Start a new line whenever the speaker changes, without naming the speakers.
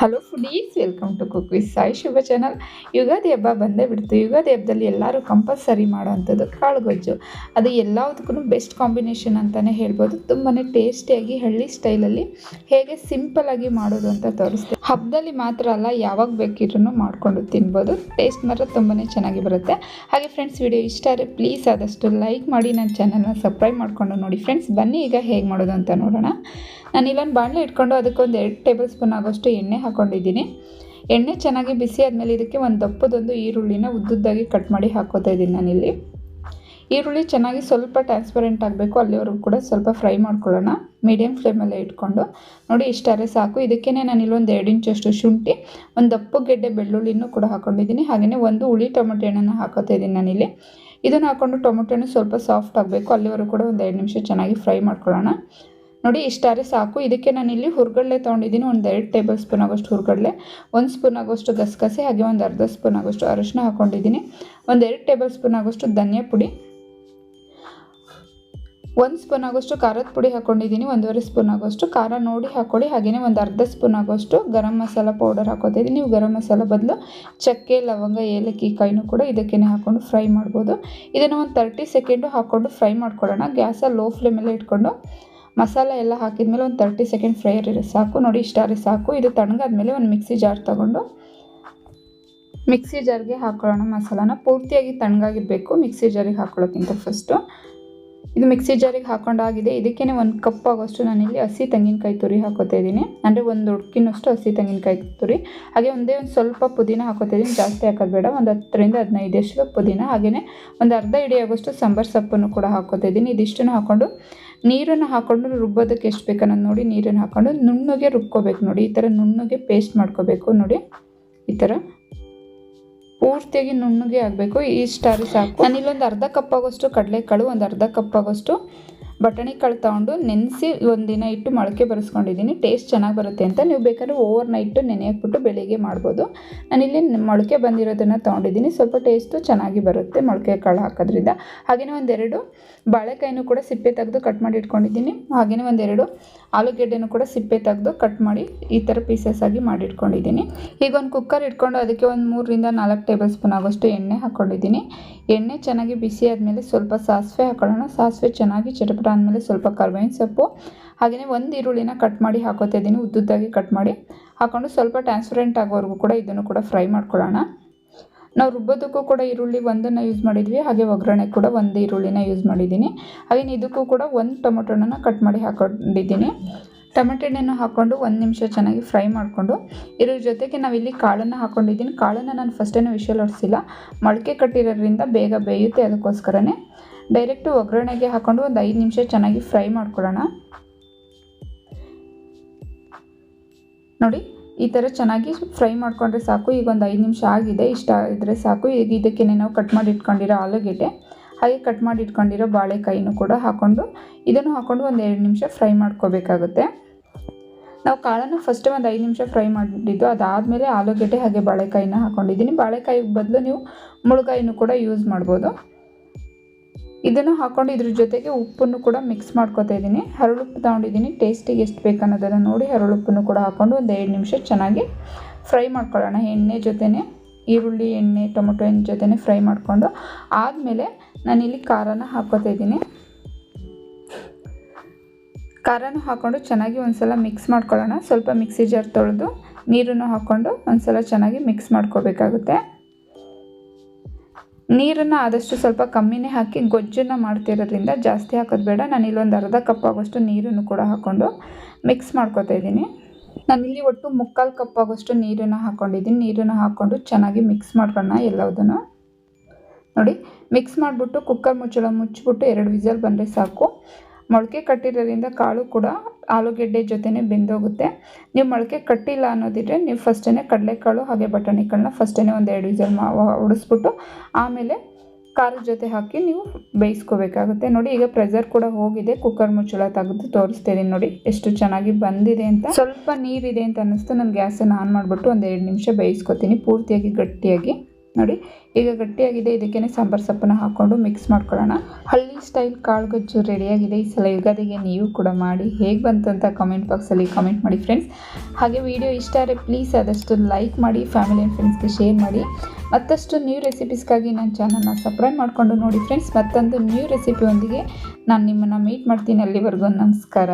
Hello foodies welcome to cook with Sai Shubha channel Ugadi ಹಬ್ಬ ಬಂದೇ ಬಿಡ್ತು. ಯುಗಾದಿ ಹಬ್ಬದಲ್ಲಿ ಎಲ್ಲರೂ ಕಂಪಲ್ಸರಿ ಮಾಡೋವಂಥದ್ದು ಕಾಳುಗೊಜ್ಜು. ಅದು ಎಲ್ಲದಕ್ಕೂ ಬೆಸ್ಟ್ ಕಾಂಬಿನೇಷನ್ ಅಂತಲೇ ಹೇಳ್ಬೋದು. ತುಂಬಾ ಟೇಸ್ಟಿಯಾಗಿ ಹಳ್ಳಿ ಸ್ಟೈಲಲ್ಲಿ ಹೇಗೆ ಸಿಂಪಲಾಗಿ ಮಾಡೋದು ಅಂತ ತೋರಿಸ್ತೀವಿ ಹಬ್ಬದಲ್ಲಿ ಮಾತ್ರ ಅಲ್ಲ, ಯಾವಾಗ ಬೇಕಿದ್ರೂ ಮಾಡಿಕೊಂಡು ತಿನ್ಬೋದು. ಟೇಸ್ಟ್ ಮಾತ್ರ ತುಂಬಾ ಚೆನ್ನಾಗಿ ಬರುತ್ತೆ. ಹಾಗೆ ಫ್ರೆಂಡ್ಸ್ ವಿಡಿಯೋ ಇಷ್ಟ ಆದರೆ ಪ್ಲೀಸ್ ಆದಷ್ಟು ಲೈಕ್ ಮಾಡಿ, ನನ್ನ ಚಾನಲ್ನ ಸಬ್ಸ್ಕ್ರೈಬ್ ಮಾಡಿಕೊಂಡು ನೋಡಿ. ಫ್ರೆಂಡ್ಸ್ ಬನ್ನಿ ಈಗ ಹೇಗೆ ಮಾಡೋದು ಅಂತ ನೋಡೋಣ. ನಾನು ಇಲ್ಲೊಂದು ಬಾಣಲೆ ಇಟ್ಕೊಂಡು ಅದಕ್ಕೊಂದು ಎರಡು ಟೇಬಲ್ ಸ್ಪೂನ್ ಆಗೋಷ್ಟು ಎಣ್ಣೆ ಹಾಕ್ಕೊಂಡಿದ್ದೀನಿ ಎಣ್ಣೆ ಚೆನ್ನಾಗಿ ಬಿಸಿ ಆದಮೇಲೆ ಇದಕ್ಕೆ ಒಂದು ದಪ್ಪದೊಂದು ಈರುಳ್ಳಿನ ಉದ್ದುದ್ದಾಗಿ ಕಟ್ ಮಾಡಿ ಹಾಕೋತಾ ಇದ್ದೀನಿ ನಾನಿಲ್ಲಿ. ಈರುಳ್ಳಿ ಚೆನ್ನಾಗಿ ಸ್ವಲ್ಪ ಟ್ರಾನ್ಸ್ಪರೆಂಟ್ ಆಗಬೇಕು, ಅಲ್ಲಿವರೆಗೂ ಕೂಡ ಸ್ವಲ್ಪ ಫ್ರೈ ಮಾಡ್ಕೊಳ್ಳೋಣ. ಮೀಡಿಯಮ್ ಫ್ಲೇಮಲ್ಲೇ ಇಟ್ಕೊಂಡು. ನೋಡಿ ಇಷ್ಟಾರೆ ಸಾಕು. ಇದಕ್ಕೇ ನಾನು ಇಲ್ಲೊಂದು ಎರಡು ಇಂಚಷ್ಟು ಶುಂಠಿ, ಒಂದು ದಪ್ಪು ಗೆಡ್ಡೆ ಬೆಳ್ಳುಳ್ಳಿನೂ ಕೂಡ ಹಾಕೊಂಡಿದ್ದೀನಿ. ಹಾಗೆಯೇ ಒಂದು ಹುಳಿ ಟೊಮೊಟೊ ಹಣ್ಣನ್ನು ಹಾಕೋತಾ ಇದ್ದೀನಿ ನಾನಿಲ್ಲಿ. ಇದನ್ನು ಟೊಮೊಟೊ ಹಣ್ಣು ಸ್ವಲ್ಪ ಸಾಫ್ಟ್ ಆಗಬೇಕು. ಅಲ್ಲಿವರೆಗೂ ಕೂಡ ಒಂದು ಎರಡು ನಿಮಿಷ ಚೆನ್ನಾಗಿ ಫ್ರೈ ಮಾಡ್ಕೊಳ್ಳೋಣ. ನೋಡಿ ಇಷ್ಟಾರೆ ಸಾಕು. ಇದಕ್ಕೆ ನಾನು ಇಲ್ಲಿ ಹುರ್ಗಡ್ಲೆ ತೊಗೊಂಡಿದ್ದೀನಿ. ಒಂದು ಎರಡು ಟೇಬಲ್ ಸ್ಪೂನ್ ಆಗೋಷ್ಟು ಹುರ್ಗಡ್ಲೆ, ಒಂದು ಸ್ಪೂನ್ ಆಗೋಷ್ಟು ಗಸಗಸೆ, ಹಾಗೆ ಒಂದು ಅರ್ಧ ಸ್ಪೂನ್ ಆಗೋಷ್ಟು ಅರಶಿನ ಹಾಕ್ಕೊಂಡಿದ್ದೀನಿ ಒಂದು ಎರಡು ಟೇಬಲ್ ಸ್ಪೂನ್ ಆಗೋಷ್ಟು ಧನಿಯಾ ಪುಡಿ, ಒಂದು ಸ್ಪೂನ್ ಆಗೋಷ್ಟು ಖಾರದ ಪುಡಿ ಹಾಕ್ಕೊಂಡಿದ್ದೀನಿ ಒಂದೂವರೆ ಸ್ಪೂನ್ ಆಗೋಷ್ಟು ಖಾರ ನೋಡಿ ಹಾಕ್ಕೊಳ್ಳಿ ಹಾಗೆಯೇ ಒಂದು ಅರ್ಧ ಸ್ಪೂನ್ ಆಗೋಷ್ಟು ಗರಂ ಮಸಾಲ ಪೌಡರ್ ಹಾಕೋತಾ ಇದ್ದೀನಿ. ನೀವು ಗರಂ ಮಸಾಲ ಬದಲು ಚಕ್ಕೆ, ಲವಂಗ, ಏಲಕ್ಕಿ, ಕಾಯಿನೂ ಕೂಡ ಇದಕ್ಕೇ ಹಾಕ್ಕೊಂಡು ಫ್ರೈ ಮಾಡ್ಬೋದು. ಇದನ್ನು ಒಂದು ತರ್ಟಿ ಸೆಕೆಂಡು ಹಾಕ್ಕೊಂಡು ಫ್ರೈ ಮಾಡ್ಕೊಳ್ಳೋಣ. ಗ್ಯಾಸ ಲೋ ಫ್ಲೇಮಲ್ಲೇ ಇಟ್ಕೊಂಡು. ಮಸಾಲ ಎಲ್ಲ ಹಾಕಿದ್ಮೇಲೆ ಒಂದು ತರ್ಟಿ ಸೆಕೆಂಡ್ ಫ್ರೈ ಇರಿ ಸಾಕು. ನೋಡಿ ಇಷ್ಟಾರೆ ಸಾಕು. ಇದು ತಣ್ಣಗಾದ್ಮೇಲೆ ಒಂದು ಮಿಕ್ಸಿ ಜಾರ್ ತೊಗೊಂಡು ಮಿಕ್ಸಿ ಜಾರ್ಗೆ ಹಾಕೊಳ್ಳೋಣ ಮಸಾಲಾನ. ಪೂರ್ತಿಯಾಗಿ ತಣ್ಣಗಾಗಿರಬೇಕು. ಮಿಕ್ಸಿ ಜಾರಿಗೆ ಹಾಕೊಳ್ಳೋಕ್ಕಿಂತ ಫಸ್ಟು ಇದು ಮಿಕ್ಸಿ ಜಾರಿಗೆ ಹಾಕೊಂಡಾಗಿದೆ. ಇದಕ್ಕೇ ಒಂದು ಕಪ್ ಆಗೋಷ್ಟು ನಾನಿಲ್ಲಿ ಹಸಿ ತೆಂಗಿನಕಾಯಿ ತುರಿ ಹಾಕೋತಾ ಇದ್ದೀನಿ. ಅಂದರೆ ಒಂದು ಉಡ್ಕಿನಷ್ಟು ಹಸಿ ತೆಂಗಿನಕಾಯಿ ತುರಿ. ಹಾಗೆ ಒಂದೇ ಒಂದು ಸ್ವಲ್ಪ ಪುದೀನ ಹಾಕೋತಾ ಇದ್ದೀನಿ. ಜಾಸ್ತಿ ಹಾಕೋದು ಬೇಡ. ಒಂದು ಹತ್ತರಿಂದ ಹದಿನೈದಷ್ಟು ಪುದೀನ. ಹಾಗೆಯೇ ಒಂದು ಅರ್ಧ ಇಡಿ ಆಗೋಷ್ಟು ಸಾಂಬಾರು ಸೊಪ್ಪನ್ನು ಕೂಡ ಹಾಕೋತಾ ಇದ್ದೀನಿ. ಇದಿಷ್ಟನ್ನು ಹಾಕ್ಕೊಂಡು ನೀರನ್ನು ಹಾಕ್ಕೊಂಡು ರುಬ್ಬೋದಕ್ಕೆ ಎಷ್ಟು ಬೇಕನ್ನೋದು ನೋಡಿ, ನೀರನ್ನು ಹಾಕ್ಕೊಂಡು ನುಣ್ಣಗೆ ರುಬ್ಕೋಬೇಕು ನೋಡಿ. ಈ ಥರ ನುಣ್ಣಗೆ ಪೇಸ್ಟ್ ಮಾಡ್ಕೋಬೇಕು ನೋಡಿ. ಈ ಥರ ಪೂರ್ತಿಯಾಗಿ ನುಣ್ಣಗೆ ಆಗಬೇಕು. ಇಷ್ಟಾರು ಸಾಕು. ನಾನಿಲ್ಲೊಂದು ಅರ್ಧ ಕಪ್ ಆಗೋಷ್ಟು ಕಡಲೆಕಾಳು ಒಂದು ಅರ್ಧ ಕಪ್ ಆಗೋಷ್ಟು ಬಟಾಣಿ ಕಾಳು ತಗೊಂಡು ನೆನೆಸಿ ಒಂದಿನ ಇಟ್ಟು ಮೊಳಕೆ ಬರೆಸ್ಕೊಂಡಿದ್ದೀನಿ ಟೇಸ್ಟ್ ಚೆನ್ನಾಗಿ ಬರುತ್ತೆ ಅಂತ. ನೀವು ಬೇಕಾದ್ರೆ ಓವರ್ ನೈಟು ನೆನೆ ಹಾಕ್ಬಿಟ್ಟು ಬೆಳಿಗ್ಗೆ ಮಾಡ್ಬೋದು. ನಾನಿಲ್ಲಿ ಮೊಳಕೆ ಬಂದಿರೋದನ್ನು ತೊಗೊಂಡಿದ್ದೀನಿ ಸ್ವಲ್ಪ ಟೇಸ್ಟು ಚೆನ್ನಾಗಿ ಬರುತ್ತೆ ಮೊಳಕೆ ಕಾಳು ಹಾಕೋದ್ರಿಂದ. ಹಾಗೆಯೇ ಒಂದೆರಡು ಬಾಳೆಕಾಯಿನೂ ಕೂಡ ಸಿಪ್ಪೆ ತೆಗೆದು ಕಟ್ ಮಾಡಿ ಇಟ್ಕೊಂಡಿದ್ದೀನಿ ಹಾಗೆಯೇ ಒಂದೆರಡು ಆಲೂಗೆಡ್ಡೆನೂ ಕೂಡ ಸಿಪ್ಪೆ ತೆಗೆದು ಕಟ್ ಮಾಡಿ ಈ ಥರ ಪೀಸಸ್ ಆಗಿ ಮಾಡಿಟ್ಕೊಂಡಿದ್ದೀನಿ. ಈಗ ಒಂದು ಕುಕ್ಕರ್ ಇಟ್ಕೊಂಡು ಅದಕ್ಕೆ ಒಂದು ಮೂರರಿಂದ ನಾಲ್ಕು ಟೇಬಲ್ ಸ್ಪೂನ್ ಆಗೋಷ್ಟು ಎಣ್ಣೆ ಹಾಕ್ಕೊಂಡಿದ್ದೀನಿ. ಎಣ್ಣೆ ಚೆನ್ನಾಗಿ ಬಿಸಿ ಆದಮೇಲೆ ಸ್ವಲ್ಪ ಸಾಸಿವೆ ಹಾಕೊಳ್ಳೋಣ. ಸಾಸಿವೆ ಚೆನ್ನಾಗಿ ಚಟಪಟ ಆದಮೇಲೆ ಸ್ವಲ್ಪ ಕರ್ಬೇವಿನ ಸೊಪ್ಪು ಹಾಗೆಯೇ ಒಂದು ಈರುಳ್ಳಿನ ಕಟ್ ಮಾಡಿ ಹಾಕೋತಾ ಇದ್ದೀನಿ, ಉದ್ದುದ್ದಾಗಿ ಕಟ್ ಮಾಡಿ. ಹಾಕ್ಕೊಂಡು ಸ್ವಲ್ಪ ಟ್ರಾನ್ಸ್ಪರೆಂಟ್ ಆಗೋವರೆಗೂ ಕೂಡ ಇದನ್ನು ಕೂಡ ಫ್ರೈ ಮಾಡ್ಕೊಳ್ಳೋಣ. ನಾವು ರುಬ್ಬೋದಕ್ಕೂ ಕೂಡ ಈರುಳ್ಳಿ ಒಂದನ್ನು ಯೂಸ್ ಮಾಡಿದ್ವಿ. ಹಾಗೆ ಒಗ್ಗರಣೆ ಕೂಡ ಒಂದು ಈರುಳ್ಳಿನ ಯೂಸ್ ಮಾಡಿದ್ದೀನಿ. ಹಾಗೇನು ಇದಕ್ಕೂ ಕೂಡ ಒಂದು ಟೊಮೊಟೊನ ಕಟ್ ಮಾಡಿ ಹಾಕೊಂಡಿದ್ದೀನಿ. ಟೊಮೆಟೊ ಹಣ್ಣನ್ನು ಹಾಕ್ಕೊಂಡು ಒಂದು ನಿಮಿಷ ಚೆನ್ನಾಗಿ ಫ್ರೈ ಮಾಡಿಕೊಂಡು ಇದ್ರ ಜೊತೆಗೆ ನಾವಿಲ್ಲಿ ಕಾಳನ್ನು ಹಾಕ್ಕೊಂಡಿದ್ದೀನಿ ಕಾಳನ್ನು ನಾನು ಫಸ್ಟೇನು ವಿಷಲ್ ಹೊಡಿಸಿಲ್ಲ ಮೊಳಕೆ ಕಟ್ಟಿರೋದ್ರಿಂದ ಬೇಗ ಬೇಯುತ್ತೆ ಅದಕ್ಕೋಸ್ಕರನೇ. ಡೈರೆಕ್ಟು ಒಗ್ಗರಣೆಗೆ ಹಾಕ್ಕೊಂಡು ಒಂದು ಐದು ನಿಮಿಷ ಚೆನ್ನಾಗಿ ಫ್ರೈ ಮಾಡ್ಕೊಳ್ಳೋಣ. ನೋಡಿ ಈ ಥರ ಚೆನ್ನಾಗಿ ಫ್ರೈ ಮಾಡಿಕೊಂಡ್ರೆ ಸಾಕು. ಈಗ ಒಂದು ಐದು ನಿಮಿಷ ಆಗಿದೆ. ಇಷ್ಟ ಇದ್ದರೆ ಸಾಕು. ಈಗ ಇದಕ್ಕೆ ನಾವು ಕಟ್ ಮಾಡಿ ಇಟ್ಕೊಂಡಿರೋ ಆಲೂಗೆಡ್ಡೆ, ಹಾಗೆ ಕಟ್ ಮಾಡಿ ಇಟ್ಕೊಂಡಿರೋ ಬಾಳೆಕಾಯಿನೂ ಕೂಡ ಹಾಕ್ಕೊಂಡು ಇದನ್ನು ಹಾಕ್ಕೊಂಡು ಒಂದು ಎರಡು ನಿಮಿಷ ಫ್ರೈ ಮಾಡ್ಕೋಬೇಕಾಗುತ್ತೆ. ನಾವು ಕಾಳನ್ನು ಫಸ್ಟ್ ಒಂದು ಐದು ನಿಮಿಷ ಫ್ರೈ ಮಾಡಿದ್ದು, ಅದಾದಮೇಲೆ ಆಲೂಗೆಡ್ಡೆ ಹಾಗೆ ಬಾಳೆಕಾಯಿನ ಹಾಕ್ಕೊಂಡಿದ್ದೀನಿ ಬಾಳೆಕಾಯಿ ಬದಲು ನೀವು ಮುಳುಗಾಯಿನೂ ಕೂಡ ಯೂಸ್ ಮಾಡ್ಬೋದು. ಇದನ್ನು ಹಾಕ್ಕೊಂಡು ಇದ್ರ ಜೊತೆಗೆ ಉಪ್ಪನ್ನು ಕೂಡ ಮಿಕ್ಸ್ ಮಾಡ್ಕೊತಾ ಇದ್ದೀನಿ. ಹರಳುಪ್ಪು ತಗೊಂಡಿದ್ದೀನಿ. ಟೇಸ್ಟಿಗೆ ಎಷ್ಟು ಬೇಕು ಅನ್ನೋದನ್ನು ನೋಡಿ ಹರಳುಪ್ಪನ್ನು ಕೂಡ ಹಾಕ್ಕೊಂಡು ಒಂದು ಎರಡು ನಿಮಿಷ ಚೆನ್ನಾಗಿ ಫ್ರೈ ಮಾಡ್ಕೊಳ್ಳೋಣ. ಎಣ್ಣೆ ಜೊತೆನೇ, ಈರುಳ್ಳಿ, ಎಣ್ಣೆ, ಟೊಮೊಟೊ ಎಣ್ಣೆ ಜೊತೆನೇ ಫ್ರೈ ಮಾಡಿಕೊಂಡು ಆದಮೇಲೆ ನಾನಿಲ್ಲಿ ಖಾರನ ಹಾಕ್ಕೋತಾ ಇದ್ದೀನಿ. ಖಾರನೂ ಹಾಕ್ಕೊಂಡು ಚೆನ್ನಾಗಿ ಒಂದು ಸಲ ಮಿಕ್ಸ್ ಮಾಡ್ಕೊಳ್ಳೋಣ. ಸ್ವಲ್ಪ ಮಿಕ್ಸಿ ಜಾರ್ ತೊಳೆದು ನೀರನ್ನು ಹಾಕ್ಕೊಂಡು ಒಂದು ಸಲ ಚೆನ್ನಾಗಿ ಮಿಕ್ಸ್ ಮಾಡ್ಕೋಬೇಕಾಗುತ್ತೆ. ನೀರನ್ನು ಆದಷ್ಟು ಸ್ವಲ್ಪ ಕಮ್ಮಿನೇ ಹಾಕಿ ಗೊಜ್ಜನ್ನು ಮಾಡ್ತಿರೋದ್ರಿಂದ ಜಾಸ್ತಿ ಹಾಕೋದು ಬೇಡ. ನಾನು ಇಲ್ಲೊಂದು ಅರ್ಧ ಕಪ್ ಆಗೋಷ್ಟು ನೀರನ್ನು ಕೂಡ ಹಾಕ್ಕೊಂಡು ಮಿಕ್ಸ್ ಮಾಡ್ಕೊತಾ ಇದ್ದೀನಿ. ನಾನಿಲ್ಲಿ ಒಟ್ಟು ಮುಕ್ಕಾಲು ಕಪ್ ಆಗೋಷ್ಟು ನೀರನ್ನು ಹಾಕ್ಕೊಂಡಿದ್ದೀನಿ ನೀರನ್ನು ಹಾಕ್ಕೊಂಡು ಚೆನ್ನಾಗಿ ಮಿಕ್ಸ್ ಮಾಡ್ಕೊಳ್ಳೋಣ ಎಲ್ಲದನ್ನು ನೋಡಿ ಮಿಕ್ಸ್ ಮಾಡಿಬಿಟ್ಟು ಕುಕ್ಕರ್ ಮುಚ್ಚಳ ಮುಚ್ಚಿಬಿಟ್ಟು ಎರಡು ವಿಸಲ್ ಬಂದರೆ ಸಾಕು. ಮೊಳಕೆ ಕಟ್ಟಿರೋದ್ರಿಂದ ಕಾಳು ಕೂಡ ಆಲೂಗೆಡ್ಡೆ ಜೊತೆನೇ ಬೆಂದೋಗುತ್ತೆ. ನೀವು ಮೊಳಕೆ ಕಟ್ಟಿಲ್ಲ ಅನ್ನೋದಿದ್ರೆ ನೀವು ಫಸ್ಟೇ ಕಡಲೆಕಾಳು ಹಾಗೆ ಬಟಾಣಿ ಕಾಳನ್ನ ಫಸ್ಟೇ ಒಂದು ಎರಡು ವಿಸಲ್ ಆಮೇಲೆ ಖಾರದ ಜೊತೆ ಹಾಕಿ ನೀವು ಬೇಯಿಸ್ಕೋಬೇಕಾಗುತ್ತೆ. ನೋಡಿ, ಈಗ ಪ್ರೆಸರ್ ಕೂಡ ಹೋಗಿದೆ. ಕುಕ್ಕರ್ ಮುಚ್ಚಳ ತೆಗೆದು ತೋರಿಸ್ತೀನಿ ನೋಡಿ, ಎಷ್ಟು ಚೆನ್ನಾಗಿ ಬಂದಿದೆ ಅಂತ. ಸ್ವಲ್ಪ ನೀರಿದೆ ಅಂತ ಅನ್ನಿಸ್ತು. ನಾನು ಗ್ಯಾಸನ್ನು ಆನ್ ಮಾಡಿಬಿಟ್ಟು ಒಂದು ಎರಡು ನಿಮಿಷ ಬೇಯಿಸ್ಕೊತೀನಿ. ಪೂರ್ತಿಯಾಗಿ ಗಟ್ಟಿಯಾಗಿ. ನೋಡಿ. ಈಗ ಗಟ್ಟಿಯಾಗಿದೆ. ಇದಕ್ಕೇನೆ ಸಾಂಬಾರು ಸೊಪ್ಪನ್ನು ಹಾಕ್ಕೊಂಡು ಮಿಕ್ಸ್ ಮಾಡ್ಕೊಳ್ಳೋಣ. ಹಳ್ಳಿ ಸ್ಟೈಲ್ ಕಾಳುಗೊಜ್ಜು ರೆಡಿಯಾಗಿದೆ ಈ ಸಲ ಯುಗಾದಿಗೆ ನೀವು ಕೂಡ ಮಾಡಿ. ಹೇಗೆ ಬಂತು ಅಂತ ಕಾಮೆಂಟ್ ಬಾಕ್ಸಲ್ಲಿ ಕಮೆಂಟ್ ಮಾಡಿ ಫ್ರೆಂಡ್ಸ್ ಹಾಗೆ ವಿಡಿಯೋ ಇಷ್ಟ ಆದರೆ ಪ್ಲೀಸ್ ಆದಷ್ಟು ಲೈಕ್ ಮಾಡಿ ಫ್ಯಾಮಿಲಿ ಆ್ಯಂಡ್ ಫ್ರೆಂಡ್ಸ್ಗೆ ಶೇರ್ ಮಾಡಿ. ಮತ್ತಷ್ಟು ನ್ಯೂ ರೆಸಿಪೀಸ್ಗಾಗಿ ನನ್ನ ಚಾನಲ್ನ ಸಬ್ಸ್ಕ್ರೈಬ್ ಮಾಡಿಕೊಂಡು ನೋಡಿ ಫ್ರೆಂಡ್ಸ್ ಮತ್ತೊಂದು ನ್ಯೂ ರೆಸಿಪಿಯೊಂದಿಗೆ ನಾನು ನಿಮ್ಮನ್ನು ಮೀಟ್ ಮಾಡ್ತೀನಿ ಅಲ್ಲಿವರೆಗೂ. ನಮಸ್ಕಾರ.